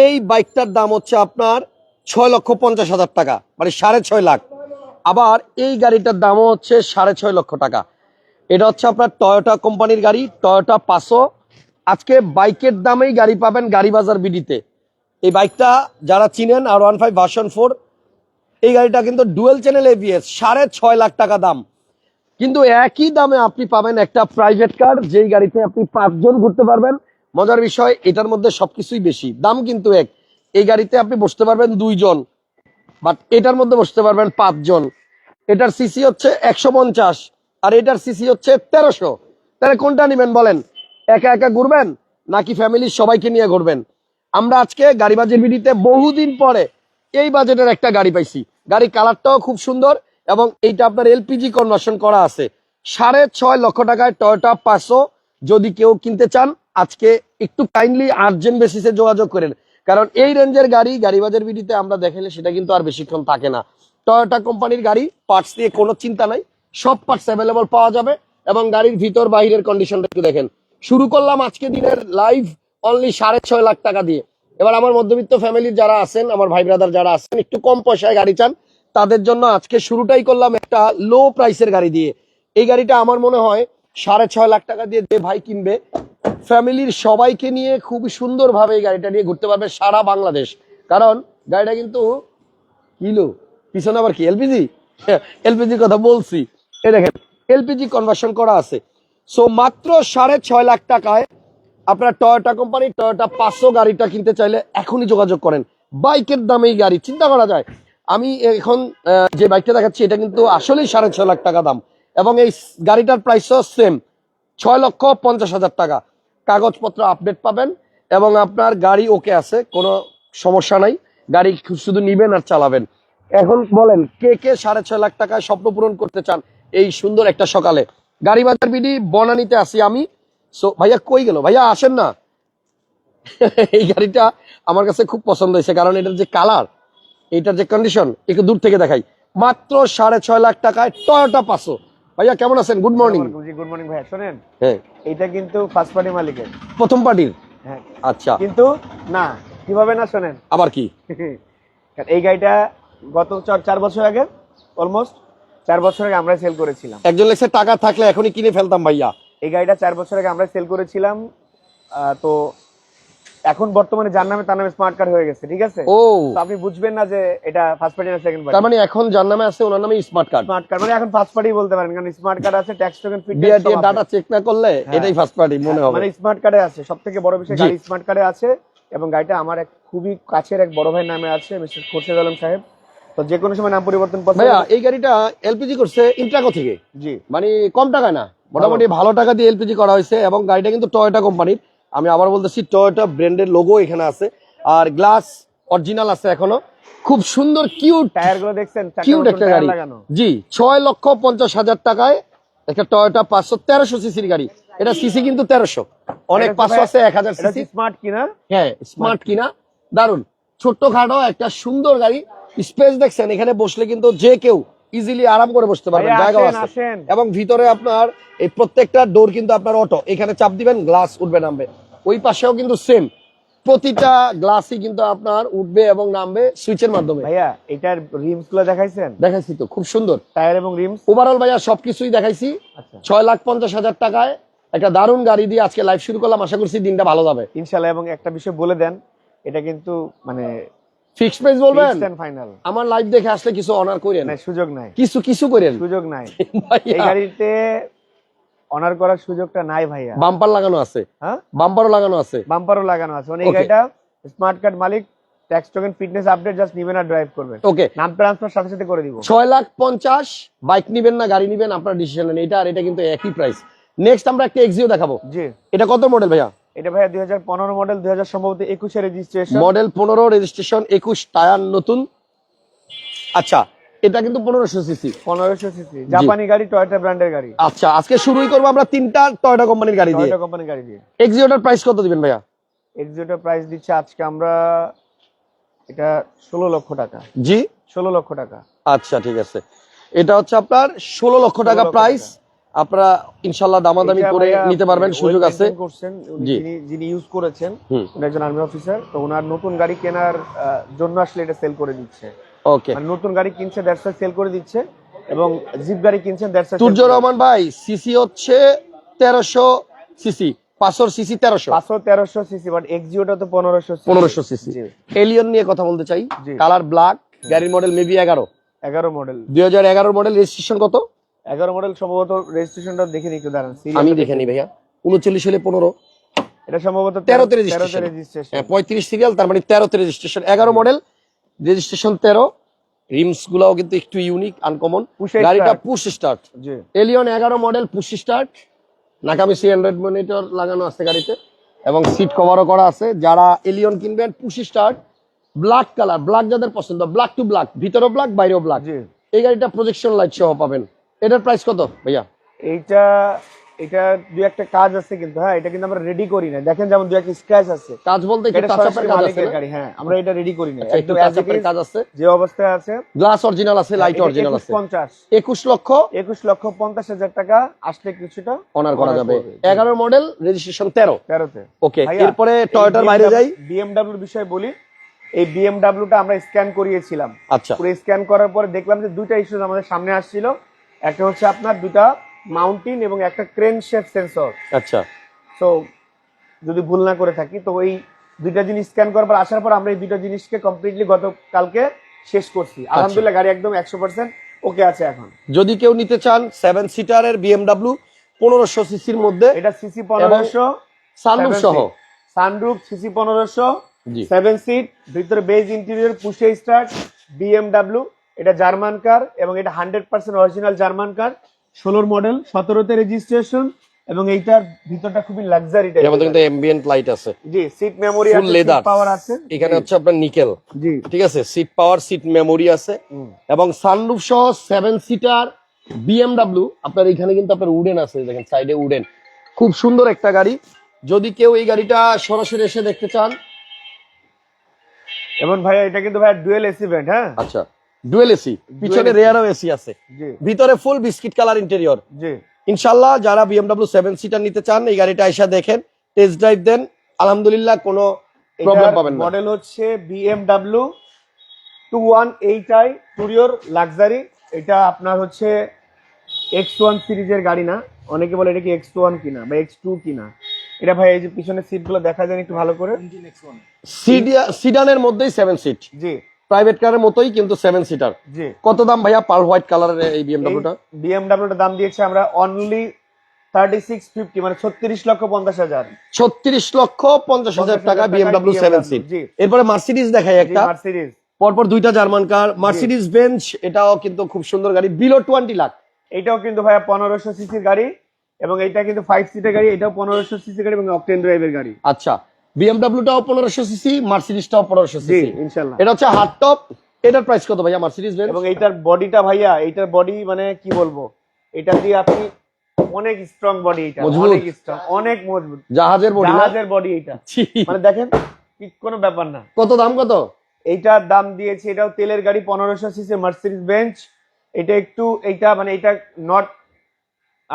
এই বাইকটার দাম হচ্ছে আপনার ছয় লক্ষ পঞ্চাশ হাজার টাকা মানে সাড়ে ছয় লাখ। আবার এই গাড়িটার দামও হচ্ছে সাড়ে ছয় লক্ষ টাকা। এটা হচ্ছে আপনার টয়োটা কোম্পানির গাড়ি টয়োটা পাসো আজকে বাইকের দামেই গাড়ি পাবেন গাড়ি বাজার বিডিতে। এই বাইকটা যারা চিনেন R one five version four এই গাড়িটা কিন্তু ডুয়েল চ্যানেল এবিএস সাড়ে ছয় লাখ টাকা দাম। কিন্তু একই দামে আপনি পাবেন একটা প্রাইভেট কার যেই গাড়িতে আপনি পাঁচজন ঘুরতে পারবেন। মজার বিষয়, এটার মধ্যে সবকিছুই বেশি। দাম কিন্তু এক। এই গাড়িতে আপনি বসতে পারবেন দুইজন বাট এটার মধ্যে বসতে পারবেন পাঁচজন। এটার সিসি হচ্ছে একশো পঞ্চাশ, আর এটার সিসি হচ্ছে তেরোশো। তাহলে কোনটা নেবেন বলেন? একা একা ঘুরবেন, নাকি ফ্যামিলির সবাইকে নিয়ে ঘুরবেন? আমরা আজকে গাড়ি বাজেট বিডিতে বহুদিন পরে এই বাজেটের একটা গাড়ি পাইছি। গাড়ি কালারটাও খুব সুন্দর এবং এইটা আপনার এলপিজি কনভার্সন করা আছে। সাড়ে ছয় লক্ষ টাকায় টয়োটা পাঁচশো যদি কেউ কিনতে চান আজকে একটু কাইন্ডলি আর্জেন্ট বেসিসে যোগাযোগ করেন। কারণ এই রেঞ্জের গাড়ি গাড়ি বাজার বিডিতে আমরা দেখালে সেটা কিন্তু আর বেশিক্ষণ থাকে না। টয়োটা কোম্পানির গাড়ি পার্টস দিয়ে কোনো চিন্তা নাই। সব পার্টস অ্যাভেলেবল পাওয়া যাবে এবং গাড়ির ভিতর বাহিরের কন্ডিশনটা একটু দেখেন। শুরু করলাম আজকে দিনের লাইভ অনলি সাড়ে ছয় লাখ টাকা দিয়ে। এবার আমার মধ্যবিত্ত ফ্যামিলির যারা আছেন, আমার ভাই ব্রাদার যারা আছেন, একটু কম পয়সায় গাড়ি চান, তাদের জন্য আজকে শুরুটাই করলাম একটা লো প্রাইসের গাড়ি দিয়ে। এই গাড়িটা আমার মনে হয় সাড়ে ছয় লাখ টাকা দিয়ে যে ভাই কিনবে ফ্যামিলির সবাইকে নিয়ে খুব সুন্দরভাবে এই গাড়িটা নিয়ে ঘুরতে পারবে সারা বাংলাদেশ। কারণ গাড়িটা কিন্তু কিলো পিছনে আবার কি, এলপিজি? এলপিজির কথা বলছি। এ দেখেন, এলপিজি কনভার্সন করা আছে। সো মাত্র সাড়ে ছয় লাখ টাকায় আপনার টয়োটা কোম্পানি টয়োটা পাঁচশো গাড়িটা কিনতে চাইলে এখনই যোগাযোগ করেন। বাইকের দামেই গাড়ি, চিন্তা করা যায়। আমি এখন যে বাইকটা দেখাচ্ছি, এটা কিন্তু আসলেই সাড়ে ছয় লাখ টাকা দাম। এবং এই গাড়িটার প্রাইসও সেম ছয় লক্ষ পঞ্চাশ হাজার টাকা। কাগজপত্র আপডেট পাবেন এবং আপনার গাড়ি ওকে আছে, কোনো সমস্যা নাই। গাড়ি শুধু নিবেন আর চালাবেন। এখন বলেন, কে কে সাড়ে ছয় লাখ টাকায় স্বপ্ন পূরণ করতে চান এই সুন্দর একটা সকালে? গাড়ি বাজার বিডি, বনানিতে আসি আমি। সো ভাইয়া কই গেল? ভাইয়া আসেন না। এই গাড়িটা আমার কাছে খুব পছন্দ হয়েছে, কারণ এটার যে কালার এটার যে কন্ডিশন একটু দূর থেকে দেখাই। মাত্র সাড়ে ছয় লাখ টাকায় টয়োটা পাঁচশো ভাইয়া কেমন আছেন? গুড মর্নিং জি গুড মর্নিং ভাইয়া। শোনেন হ্যাঁ। এইটা কিন্তু ফার্স্ট পার্টি মালিকের। প্রথম পার্টির হ্যাঁ। আচ্ছা। কিন্তু না কীভাবে না শোনেন? আবার কি? এই গাড়িটা গত চার- চার বছর আগে অলমোস্ট চার বছর আগে আমরা সেল করেছিলাম। একজন লেগছে টাকা থাকলে এখনই কিনে ফেলতাম ভাইয়া। এই গাড়িটা চার বছর আগে আমরা সেল করেছিলাম তো এখন বর্তমানে যার নামে তার নামে স্মার্ট কার্ড হয়ে গেছে ঠিক আছে? ও। আপনি বুঝবেন না যে এটা ফার্স্ট পার্টি না সেকেন্ড তার পার্টি মানে এখন যার নামে আছে ওনার নামে স্মার্ট কার্ড স্মার্ট কার্ড মানে এখন ফার্স্ট পার্টি বলতে পারেন কারণ স্মার্ট কার্ড আছে ট্যাক্স টোকেন বিআরটি এর ডাটা চেক না করলে হ্যাঁ। এটাই ফার্স্ট পার্টি মনে হবে। মানে স্মার্ট কার্ডে আছে সব থেকে বড় বিষয় গাড়ি স্মার্ট কার্ডে আছে এবং গাড়িটা আমার এক খুবই কাছের এক বড় ভাই নামে আছে মিস্টার খোরশেদ আলম সাহেব। তো যে কোনো সময় নাম পরিবর্তন করতে ভাইয়া এই গাড়িটা এলপিজি করছে ইন্ট্রাকো থেকে। জি। মানে কম টাকায় না মোটামুটি ভালো টাকা দিয়ে এলপিজি করা হয়েছে এবং গাড়িটা কিন্তু টয়োটা কোম্পানির আমি আবার বলতেছি টয়োটা ব্র্যান্ডের লোগো এখানে আছে। আর গ্লাস অরিজিনাল আছে এখনও। খুব সুন্দর কিউট টায়ারগুলো দেখছেন কিউট একটা গাড়ি। জি ছয় লক্ষ পঞ্চাশ হাজার টাকায় একটা টয়োটা পাঁচশো তেরোশো সিসির গাড়ি। এটা সিসি কিন্তু তেরোশো। অনেক পাঁচশো আছে এক হাজার সিসি স্মার্ট কিনা? হ্যাঁ স্মার্ট কিনা? দারুণ ছোট্ট খাটো একটা সুন্দর গাড়ি। স্পেস দেখছেন এখানে বসলে কিন্তু যে কেউ ইজিলি আরাম করে বসতে পারবেন জায়গা আছে। এবং ভিতরে আপনার এই প্রত্যেকটা ডোর কিন্তু আপনার অটো এখানে চাপ দিবেন গ্লাস উঠবে নামবে। ওই পাশেও কিন্তু সেম প্রতিটা গ্লাসই কিন্তু আপনার উঠবে এবং নামবে সুইচের মাধ্যমে। ভাইয়া এটার রিমসগুলো দেখাইছেন? দেখাইছি তো খুব সুন্দর। টায়ার এবং রিমস ওভারঅল ভাইয়া সবকিছুই দেখাইছি। আচ্ছা। ছয় লাখ পঞ্চাশ হাজার টাকায় একটা দারুণ গাড়ি দিয়ে আজকে লাইভ শুরু করলাম। আশা করছি দিনটা ভালো যাবে। ইনশাল্লাহ এবং একটা বিষয় বলে দেন এটা কিন্তু মানে ফিক্সড প্রাইস বলবেন? ফাইনাল আমার লাইভ দেখে আসলে কিছু অনার করেন। সুযোগ নাই। কিছু কিছু করেন? সুযোগ নাই। এই গাড়িতে অনার করার সুযোগটা নাই ভাইয়া। বাম্পার লাগানো আছে। হ্যাঁ? বাম্পারও লাগানো আছে। বাম্পারও লাগানো আছে। মানে এই গাড়িটা স্মার্ট কার্ড মালিক tax token fitness update just নিবেন আর ড্রাইভ করবেন। ওকে নাম ট্রান্সফার সাথে সাথে করে দিব। ছয় লাখ পঞ্চাশ বাইক নিবেন না গাড়ি নিবেন আপনার ডিসিশন এটা আর এটা কিন্তু একই প্রাইস নেক্সট আমরা একটা এক্সিও দেখাবো। জি। এটা কত মডেল ভাইয়া? এটা ভাইয়া দুই হাজার পনেরো মডেল দুই হাজার সম্ভবত একুশে রেজিস্ট্রেশন মডেল পনেরো রেজিস্ট্রেশন একুশ টায়ার নতুন। আচ্ছা এটা কিন্তু পনেরোশো সিসি। পনেরোশো সিসি জাপানি গাড়ি টয়োটা ব্র্যান্ডের গাড়ি। আচ্ছা আজকে শুরুই করব আমরা তিনটা টয়টা কোম্পানির গাড়ি দিয়ে। টয়োটা কোম্পানি গাড়ি দিয়ে। এক্সিওটার প্রাইস কত দিবেন ভাইয়া? এক্সিওটার প্রাইস দিচ্ছে আজকে আমরা এটা ষোলো লক্ষ টাকা। জি। ষোলো লক্ষ টাকা। আচ্ছা ঠিক আছে। এটা হচ্ছে আপনার ষোলো লক্ষ টাকা প্রাইস আপনারা ইনশাল্লাহ দামাদামি করে নিতে পারবেন সুযোগ আছে। যিনি যিনি ইউজ করেছেন উনি একজন আর্মি অফিসার তো ওনার নতুন গাড়ি কেনার জন্য আসলে এটা সেল করে দিচ্ছে। ওকে নতুন গাড়ি কিনছে দ্যাটস সেল করে দিচ্ছে এবং জিপ গাড়ি কিনছেন দ্যাটস সূর্য রহমান ভাই সিসি হচ্ছে তেরোশো সিসি পাঁচশো সিসি তেরোশো। পাঁচশো তেরোশো সিসি বাট এক্সিওটা তো পনেরোশো পনেরোশো সিসি এলিয়ন নিয়ে কথা বলতে চাই। কালার ব্ল্যাক গাড়ির মডেল মেবি এগারো। এগারো মডেল দুই হাজার এগারো মডেল রেজিস্ট্রেশন কত? এগারো মডেল সম্ভবত রেজিস্ট্রেশনটা দেখে নিতে দাঁড়ান আমি দেখে নি ভাইয়া। উনচল্লিশ হলে পনেরো। এটা সম্ভবত তেরোতে রেজিস্ট্রেশন হ্যাঁ, পঁয়ত্রিশ সিরিয়াল তার মানে তেরোতে রেজিস্ট্রেশন এগারো মডেল রেজিস্ট্রেশন তেরো। রিমস গুলাও কিন্তু একটু ইউনিক আনকমন গাড়িটা পুশ স্টার্ট জি। এলিয়ন এগারো মডেল পুশ স্টার্ট নাকামি সি হান্ড্রেড মনিটর লাগানো আছে গাড়িতে। এবং সিট কভারও করা আছে। যারা এলিয়ন কিনবেন push start black colour black যাদের পছন্দ ব্ল্যাক টু ব্ল্যাক ভিতরেও ব্ল্যাক বাইরেও ব্ল্যাক জি। এই গাড়িটা প্রজেকশন লাইট সহ পাবেন। এটার প্রাইস কত ভাইয়া? এইটা এটা দুই একটা কাজ আছে কিন্তু হ্যাঁ এটা কিন্তু আমরা রেডি করি না দেখেন যেমন দুই একটা স্ক্র্যাচ আছে। কাজ বলতে সরাসরি এর কাজ আছে গাড়ি হ্যাঁ আমরা এটা রেডি করি না আচ্ছা, একটু is, কাজ আছে। যে অবস্থায় আছে গ্লাস অরিজিনাল আছে লাইট অরিজিনাল আছে। পঞ্চাশ। একুশ লক্ষ? একুশ লক্ষ পঞ্চাশ হাজার টাকা আসলে কিছুটা অনার করা যাবে। করবে। এগারো মডেল রেজিস্ট্রেশন তেরো। তেরোতে। ওকে এরপরে টয়োটার বাইরে যাই। বিএমডাব্লিউর বিষয়ে বলি। এই বিএমডাব্লিউটা আমরা স্ক্যান করিয়েছিলাম। আচ্ছা। পুরো স্ক্যান করার পরে দেখলাম যে দুইটা ইস্যু আমাদের সামনে আসছিল। একটা হচ্ছে আপনার দুটা মাউন্টেন এবং একটা ক্রেন শেপ সেন্সর আচ্ছা। তো যদি ভুল না করে থাকি তো এই দুইটা জিনিস স্ক্যান করার পর আসার পর আমরা এই দুইটা জিনিসকে কমপ্লিটলি গতকালকে শেষ করছি। আচ্ছা। আলহামদুলিল্লাহ গাড়ি একদম একশো পার্সেন্ট ওকে আছে এখন। যদি কেউ নিতে চান সেভেন সিটারের বিএমডাব্লিউ পনেরোশো সিসির মধ্যে এটা সিসি পনেরোশো সানরুফ সহ। সানরুফ সিসি পনেরোশো জি। সেভেন সিট ভিতরে beige interior push start BMW এটা জার্মান কার এবং এটা hundred percent original German car. ষোলোর মডেল সতেরোতে রেজিস্ট্রেশন এবং এইটার ভিতরটা খুবই লাক্সারি এর মধ্যে কিন্তু এম্বিয়েন্ট লাইট আছে। জি সিট মেমোরি আছে leather। পাওয়ার আছে। এখানে হচ্ছে আপনার নিকেল জি। ঠিক আছে? সিট পাওয়ার সিট মেমোরি আছে। এবং সানরুফ সহ সেভেন সিটার বিএমডাব্লিউ আপনার এখানে কিন্তু আপনার উডেন আছে দেখেন সাইডে উডেন খুব সুন্দর একটা গাড়ি। যদি কেউ এই গাড়িটা সরাসরি এসে দেখতে চান। এবং ভাইয়া এটা কিন্তু ভাইয়া ডুয়েল এসি ভেন্ট হ্যাঁ? আচ্ছা। ডুয়েল এসি পিছনে রেয়ারও এসি আছে। ভিতরে ফুল বিস্কিট কালার ইন্টেরিয়র ইনশাল্লাহ যারা বিএমডাব্লিউ সেভেন সিটার নিতে চান এই গাড়িটা এসে দেখেন টেস্ট ড্রাইভ দেন আলহামদুলিল্লাহ কোনো প্রবলেম পাবেন না। মডেল হচ্ছে BMW two one eight i Tourer luxury এটা আপনার হচ্ছে এক্স ওয়ান সিরিজের গাড়ি না। অনেকে বলে এটা কি এক্স ওয়ান কিনা বা এক্স টু কিনা। এটা ভাই এই যে পিছনের সিটগুলো দেখা যায় একটু ভালো করে। সিডানের মধ্যেই সেভেন সিট জি। প্রাইভেট কারের মতোই কিন্তু সেভেন সিটার কত দাম ভাইয়া পার হোয়াইট কালারের এই বিএমডাব্লিউটা বিএমডাব্লিউটা দাম দিয়েছে আমরা অনলি থার্টি সিক্স ফিফটি মানে ছত্রিশ লক্ষ পঞ্চাশ হাজার। ছত্রিশ লক্ষ পঞ্চাশ হাজার টাকা বিএমডাব্লিউ সেভেন সিট এরপরে মার্সিডিজ দেখাই একটা। মার্সিডিজ পরপর দুইটা জার্মান কার মার্সিডিজ বেঞ্চ এটাও কিন্তু খুব সুন্দর গাড়ি বিলো টোয়েন্টি লাখ এটাও কিন্তু ভাইয়া পনেরোশো সিসির গাড়ি এবং এটা কিন্তু ফাইভ সিটের গাড়ি এটাও পনেরোশো সিসি গাড়ি এবং অকটেন ড্রাইভের গাড়ি। আচ্ছা। বিএমডাব্লিউটাও পনেরোশো সিসি মার্সিডিজটাও পনেরোশো সিসি ইনশাল্লাহ এটা হচ্ছে হার্ড টপ এটার প্রাইস কত ভাইয়া মার্সিডিজ বেঞ্চ এবং এইটার বডিটা ভাইয়া এইটার বডি মানে কি বলব? এটা দিয়ে আপনি অনেক স্ট্রং বডি এটা অনেক স্ট্রং অনেক মজবুত। জাহাজের বডি জাহাজের বডি এটা মানে দেখেন কি কোনো ব্যাপার না। কত দাম কত? এইটার দাম দিয়েছে এটাও তেলের গাড়ি পনেরোশো সিসি মার্সিডিজ বেঞ্চ এটা একটু এইটা মানে এটা নট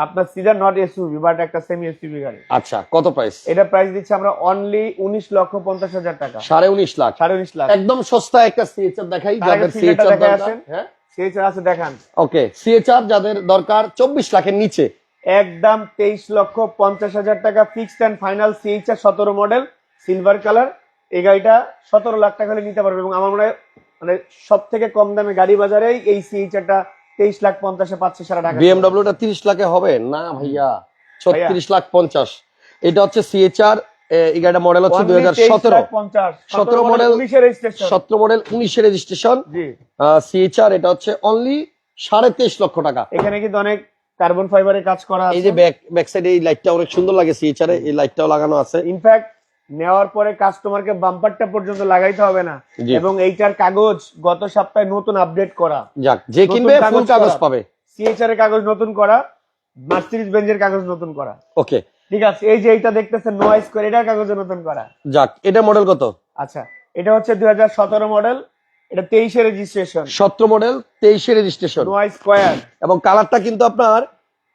আপনার সিজার নট এসইউভি বাট একটা সেমি এসইউভি গাড়ি। আচ্ছা কত প্রাইস এটা প্রাইস দিচ্ছে আমরা অনলি উনিশ লক্ষ পঞ্চাশ হাজার টাকা। সাড়ে উনিশ লাখ। সাড়ে উনিশ লাখ। একদম সস্তা একটা সিএচআর দেখাই যাদের সিএচআর দরকার। হ্যাঁ? সেই আছে দেখান। ওকে সিএচআর যাদের দরকার চব্বিশ লাখের নিচে। একদম তেইশ লক্ষ পঞ্চাশ হাজার টাকা ফিক্সড এন্ড ফাইনাল সিএইচআর সতেরো মডেল সিলভার কালার এই গাড়িটা সতেরো লাখ টাকা হলে নিতে পারবে এবং আমার মনে হয় মানে সব থেকে কম দামে গাড়ি বাজারে এই সিএইচআরটা তেইশ লাখ পঞ্চাশে পাচ্ছে সারা টাকা বিএমডব্লিউটা তিরিশ লাখে হবে? না ভাইয়া ছত্রিশ লাখ পঞ্চাশ। এটা হচ্ছে সিএচআর এই গাড়িটা মডেল হচ্ছে দুই হাজার সতেরো। পঞ্চাশ। 17 রেজিস্ট্রেশন সতেরো মডেল উনিশের রেজিস্ট্রেশন সিএচআর এটা হচ্ছে অনলি সাড়ে তেইশ লক্ষ টাকা। এখানে কিন্তু অনেক কার্বন ফাইবারের কাজ করা এই যে ব্যাক ব্যাক সাইডে এই লাইটটা অনেক সুন্দর লাগে সিএচআর এই লাইটটাও লাগানো আছে। ইনফ্যাক্ট নেওয়ার পরে কাস্টমারকে বাম্পারটা পর্যন্ত লাগাইতে হবে না। এবং এইটার কাগজ গত সপ্তাহে নতুন আপডেট করা। যাক যে কিনবে ফুল কাগজ পাবে। সিএইচআর এর কাগজ নতুন করা মার্সিডিজ বেঞ্জের কাগজ নতুন করা। ওকে। ঠিক আছে এই যে এইটা দেখতেছেন নয় স্কোয়ার এটার কাগজ নতুন করা। যাক এটা মডেল কত? আচ্ছা এটা হচ্ছে দুই হাজার সতেরো মডেল এটা তেইশে রেজিস্ট্রেশন সতেরো মডেল তেইশে রেজিস্ট্রেশন নয় স্কোয়ার এবং কালারটা কিন্তু আপনার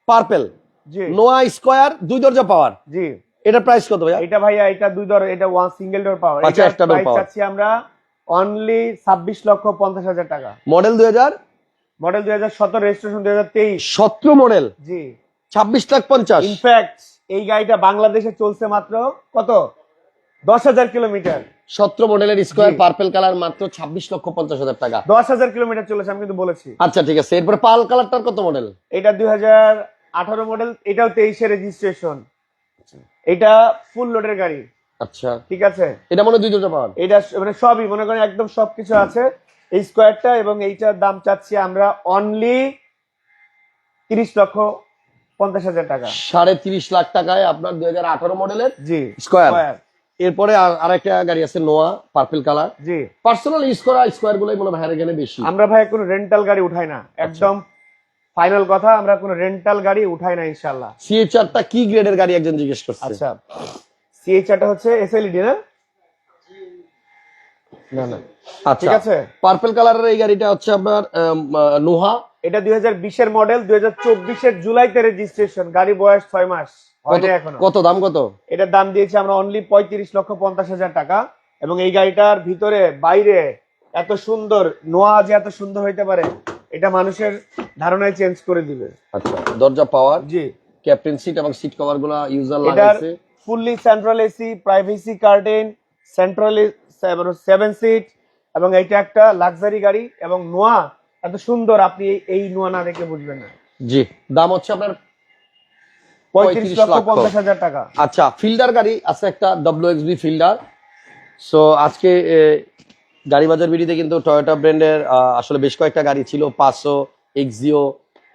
পার্পেল জি। নোয়া স্কোয়ার দুই দরজা পাওয়ার জি। এটা প্রাইস কত ভাইয়া? এটা ভাইয়া এটা দুই দর এটা ওয়ান সিঙ্গেল ডোর পাওয়ার আচ্ছা, একটা প্রাইস power। চাচ্ছি আমরা অনলি ছাব্বিশ লক্ষ পঞ্চাশ হাজার টাকা। মডেল দুই হাজার? মডেল দুই হাজার সতেরো রেজিস্ট্রেশন দুই হাজার তেইশ। সতেরো মডেল জি। ছাব্বিশ লাখ পঞ্চাশ। ইনফ্যাক্ট এই গাড়িটা বাংলাদেশে চলছে মাত্র কত? দশ হাজার কিলোমিটার। সতেরো মডেলের স্কোয়ার। পার্পেল কালার মাত্র ছাব্বিশ লক্ষ পঞ্চাশ হাজার টাকা। দশ হাজার কিলোমিটার চলেছে আমি কিন্তু বলেছি। আচ্ছা ঠিক আছে। এরপরে পাল কালারটার কত মডেল এটা দুই হাজার আঠারো মডেল এটাও তেইশে রেজিস্ট্রেশন এটা ফুল লোডের গাড়ি। আচ্ছা। ঠিক আছে? এটা মনে দুই দরজা পাওয়ার। এটা মানে সবই মনে করেন একদম সবকিছু আছে। এই স্কোয়ারটা এবং এইটার দাম চাচ্ছি আমরা অনলি তিরিশ লক্ষ পঞ্চাশ হাজার টাকা। সাড়ে তিরিশ লাখ টাকায় আপনার দুই হাজার আঠারো মডেলের জি স্কোয়ার এরপরে আর- আরেকটা গাড়ি আছে নোয়া পার্পল কালার জি। পার্সোনাল স্কোয়ার স্কোয়ার গুলোই মনে ভাইয়ের এখানে বেশি। আমরা ভাই কোনো রেন্টাল গাড়ি উঠাই না। আচ্ছা। একদম ফাইনাল কথা আমরা কোনো রেন্টাল গাড়ি উঠাই না ইনশাল্লাহ সিএচআরটা কি গ্রেডের গাড়ি একজন জিজ্ঞেস করছে? আচ্ছা সিএইচআরটা হচ্ছে এসএলইডি না? না না। আচ্ছা ঠিক আছে? পার্পল কালারের এই গাড়িটা হচ্ছে আপনার নোহা এটা দুই হাজার বিশের মডেল দুই হাজার চব্বিশের জুলাইতে রেজিস্ট্রেশন গাড়ি বয়স ছয় মাস। কত দাম কত? এটার দাম দিয়েছি আমরা অনলি পঁয়ত্রিশ লক্ষ পঞ্চাশ হাজার টাকা। এবং এই গাড়িটার ভিতরে বাইরে এত সুন্দর নোয়া যে এত সুন্দর হইতে পারে এটা মানুষের ধারণায় চেঞ্জ করে দিবে। আচ্ছা দরজা পাওয়ার জি। ক্যাপ্টেন সিট এবং সিট কভারগুলা ইউজার লাগাইছে। Fully central AC privacy curtain central seven seat এবং এটা একটা লাক্সারি গাড়ি এবং নোয়া এত সুন্দর আপনি এই- নোয়া না দেখে বুঝবেন না। জি দাম হচ্ছে আপনার পঁয়ত্রিশ 35 লক্ষ। পঞ্চাশ হাজার টাকা। আচ্ছা ফিল্ডার গাড়ি আছে একটা ডব্লিউ এক্সবি ফিল্ডার। সো আজকে গাড়ি বাজার বিডিতে কিন্তু টয়োটা ব্র্যান্ডের আসলে বেশ কয়েকটা গাড়ি ছিল পাঁচশো এক্সিও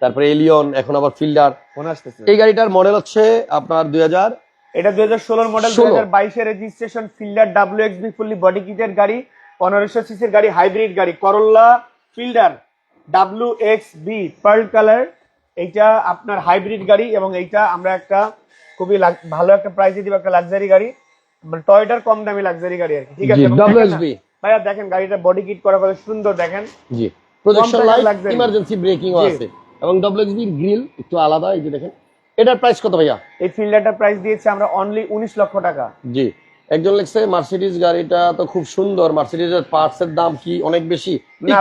তারপরে এলিয়ন এখন আবার ফিল্ডার এই গাড়িটার মডেল হচ্ছে আপনার দুই হাজার এটা দুই হাজার ষোলোর মডেল দুই হাজার বাইশের registration Fielder W X B fully body কিটের গাড়ি পনেরোশো সিসির গাড়ি হাইব্রিড গাড়ি Corolla Fielder W X B pearl colour এইটা আপনার হাইব্রিড গাড়ি এবং এইটা আমরা একটা খুবই ভালো একটা প্রাইসে দিব একটা লাক্সারি গাড়ি। মানে টয়টার কম দামি লাক্সারি গাড়ি আর কি। ঠিক আছে ভাইয়া দেখেন গাড়িটা বডি কিট করা কত সুন্দর দেখেন। জি। প্রজেকশন লাইট ইমার্জেন্সি ব্রেকিং জি। আছে। এবং ডব্লিউ এক্সবি গ্রিল একটু আলাদা এই যে দেখেন। এটার প্রাইস কত ভাইয়া? এই ফিল্ডারটার প্রাইস দিয়েছি আমরা অনলি উনিশ লক্ষ টাকা। জি। একজন লেখছে মার্সিডিজ গাড়িটা তো খুব সুন্দর। মার্সিডিজের পার্টস এর দাম কি অনেক বেশি? না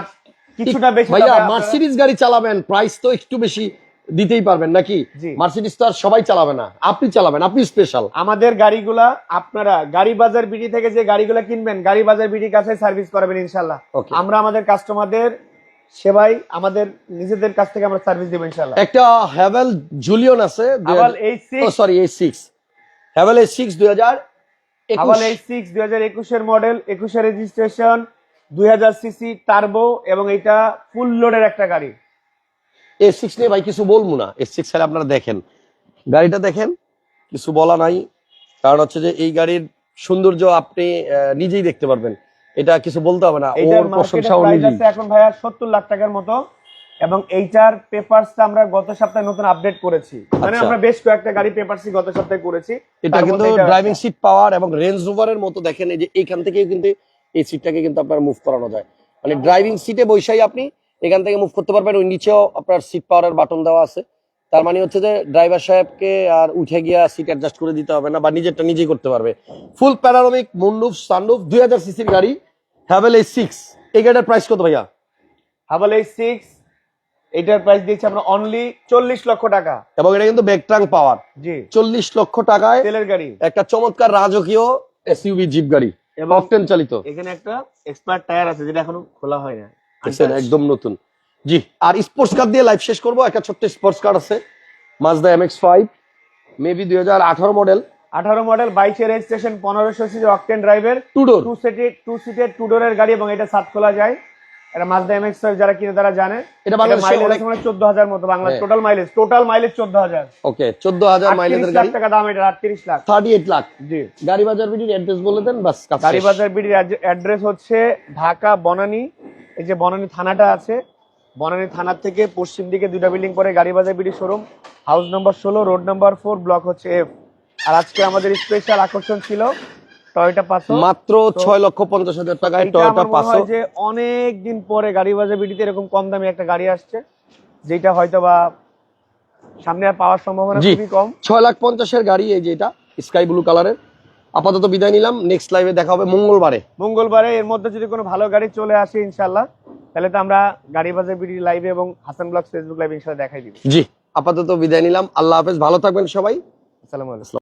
কিছুটা বেশি ভাইয়া মার্সিডিজ গাড়ি চালাবেন প্রাইস তো একটু বেশি। দিতেই পারবেন নাকি। মার্সিডিজ তো আর সবাই চালাবে না। আপনি চালাবেন আপনি স্পেশাল আমাদের গাড়িগুলা আপনারা গাড়ি বাজার বিডি থেকে যে গাড়িগুলা কিনবেন গাড়ি বাজার বিডির কাছে সার্ভিস করাবেন ইনশাল্লাহ আমরা আমাদের কাস্টমারদের সেবাই আমাদের নিজেদের কাছ থেকে আমরা সার্ভিস দেবো ইনশাল্লাহ একটা হ্যাভেল জুলিয়ন আছে আবার এই সিক্স সরি এই সিক্স হ্যাভেল এই সিক্স দুই হাজার আবার এই সিক্স দুই হাজার একুশের মডেল একুশের রেজিস্ট্রেশন দুই হাজার সিসি টার্বো এবং এটা ফুল লোডের একটা গাড়ি। এ সিক্স নিয়ে ভাই কিছু বলব না। এ সিক্স সালে আপনারা দেখেন। গাড়িটা দেখেন কিছু বলা নাই। কারণ হচ্ছে যে এই গাড়ির সৌন্দর্য আপনি নিজেই দেখতে পারবেন। এটা কিছু বলতে হবে না। ওর প্রশংসা এখন ভাইয়া সত্তর লাখ টাকার মতো। এবং এইটার পেপারসটা আমরা গত সপ্তাহে নতুন আপডেট করেছি। মানে আচ্ছা। আমরা বেশ কয়েকটা গাড়ি পেপারসই গত সপ্তাহে করেছি। এটা কিন্তু ড্রাইভিং সিট পাওয়ার এবং রেঞ্জ রোভারের মতো দেখেন এই যে এইখান থেকে কিন্তু এই সিটটাকে কিন্তু আপনার মুভ করানো যায়। মানে ড্রাইভিং সিটে বসেই আপনি এখান থেকে মুভ করতে পারবেন। ওই নিচেও আপনার সিট পাওয়ারের বাটন দেওয়া আছে। তার মানে হচ্ছে যে ড্রাইভার সাহেবকে আর উঠে গিয়া সিট অ্যাডজাস্ট করে দিতে হবে না বা নিজেরটা নিজেই করতে পারবে। ফুল প্যারারোমিক মুন্ডুফ সানরুফ দুই হাজার সিসির গাড়ি। হ্যাভেল এই সিক্স এই গাড়িটার প্রাইস কত ভাইয়া? হাভাল এই সিক্স এটার প্রাইস দিয়েছি আমরা অনলি চল্লিশ লক্ষ টাকা। এবং এটা কিন্তু ব্যাকট্রাং পাওয়ার জি। চল্লিশ লক্ষ টাকায় তেলের গাড়ি। একটা চমৎকার রাজকীয় এসইউভি জিপ গাড়ি। এবং অকটেন চালিত। এখানে একটা এক্সপায়ার টায়ার আছে যেটা এখনও খোলা হয় না একদম নতুন। জি আর স্পোর্টস কার দিয়ে লাইভ শেষ করব। একটা ছোট্ট স্পোর্টস কার আছে Mazda M X five maybe দুই হাজার আঠারো মডেল আঠারো মডেল বাইশে রেজিস্ট্রেশন পনেরোশো সিসি অকটেন ড্রাইভের টু ডোর টু সিটের টু সিটের টু ডোরের গাড়ি এবং এটা সাত খোলা যায়। এটা মাজদা এমএক্স যারা কিনে তারা জানে। এটা মাইলেজ মানে চোদ্দ হাজার মতো Bangla. Total mileage total mileage চোদ্দ হাজার ওকে চোদ্দ হাজার মাইলেজের গাড়ি। টাকা দাম এটা আটত্রিশ লাখ। Thirty eight lakh. জি। গাড়ি বাজার বিডির অ্যাড্রেস বলে দেন বাস গাড়ি বাজার বিডির অ্যাড্রেস হচ্ছে ঢাকা বনানী এই যে বনানী থানাটা আছে বনানী থানার থেকে পশ্চিম দিকে দুটা বিল্ডিং পরে গাড়ি বাজার বিডি শোরুম। হাউস নম্বর ষোলো রোড নম্বর ফোর ব্লক হচ্ছে এফ। আর আজকে আমাদের স্পেশাল আকর্ষণ ছিল টয়টা পাঁচশো। মাত্র ছয় লক্ষ পঞ্চাশ হাজার টাকায় টয়োটা পাঁচশো। যে অনেক দিন পরে গাড়ি বাজার বিডিতে এরকম কম দামে একটা গাড়ি আসছে যেটা হয়তো বা সামনে আর পাওয়ার সম্ভাবনা খুবই কম। ছয় লাখ পঞ্চাশের গাড়ি এই যে এটা স্কাই ব্লু কালারের আপাতত বিদায় নিলাম। নেক্সট লাইভে দেখা হবে মঙ্গলবারে। মঙ্গলবারে এর মধ্যে যদি কোনো ভালো গাড়ি চলে আসে ইনশাল্লাহ তাহলে তো আমরা গাড়ি বাজার বিডি লাইভে এবং হাসান ব্লগ ফেসবুক লাইভে ইনশাল্লাহ দেখাই দিব। জি আপাতত বিদায় নিলাম। আল্লাহ হাফেজ ভালো থাকবেন সবাই। আসসালামু আলাইকুম।